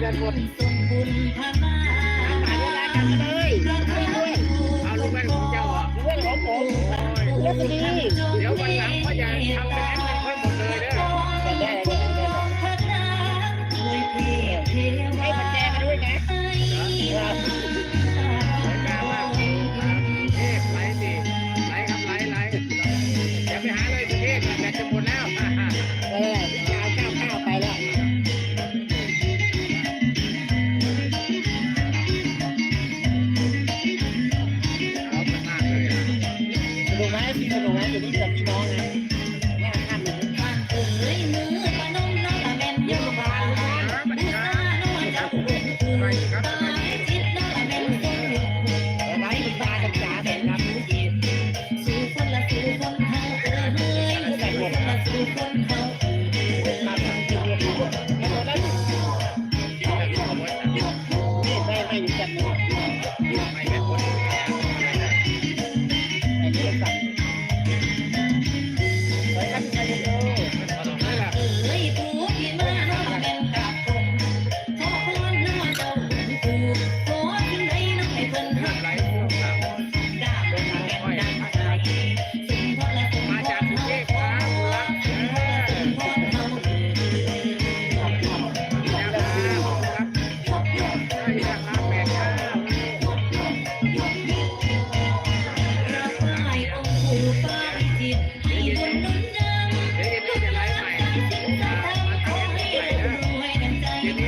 เดือนหมดมาด้วยกันเยเอาลูแม่ของเจ้าดูแม่ของผมโอ้ยเดี๋ยววันหลังพ่อใหญ่ทำน กันเอาไว้จะได้เจกพี่น้องนะ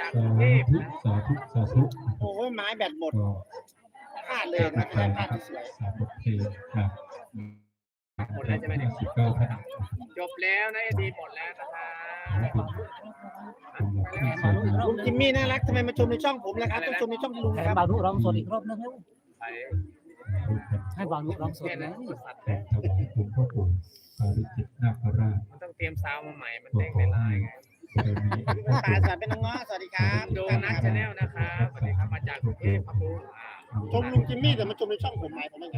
จากกรุงเทพนะโอ้ยไม้แบตหมดก็พลาดเลยนะครับาพสาธุเทครับหมดแล้วใช่ไหมเนี่ยสิบเก้าท่านจบแล้วนะเอดีหมดแล้วนะครับลุงจิมมี่น่ารักทำไมมาชมในช่องผมล่ะครับต้องชมในช่องลุงครับบารุร้องสดอีกรอบนึงแล้วให้บารุร้องสดนะผมตนาคราชต้องเตรียมซาวมาใหม่มันแต่งในลายไง ป่าสวัสดีเป็นน้องง้อสวัสดีครับดูนักชาแนลนะครับสวัสดีครับมาจากกรุงเทพครับผมชมลุงจิมมี่แต่มาชมในช่องผมไหมผมไม่ไน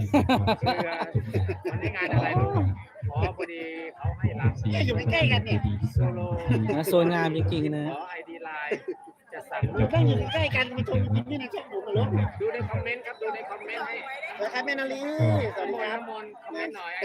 วันนี้งานอะไรลูกอ๋อพอดีเขาให้ลาอยู่ใกล้กันเนี่ยโซโล่โซนงานจริงๆนะอ๋อไอดีไลน์จะสั่งอยู่ใกล้อยู่ใกล้กันมาชมจิมมี่ในช่องผมเลยดูในคอมเมนต์ครับดูในคอมเมนต์ให้สวครับแม่นาลีสวัสดีครับมนคอมเมนต์หน่อย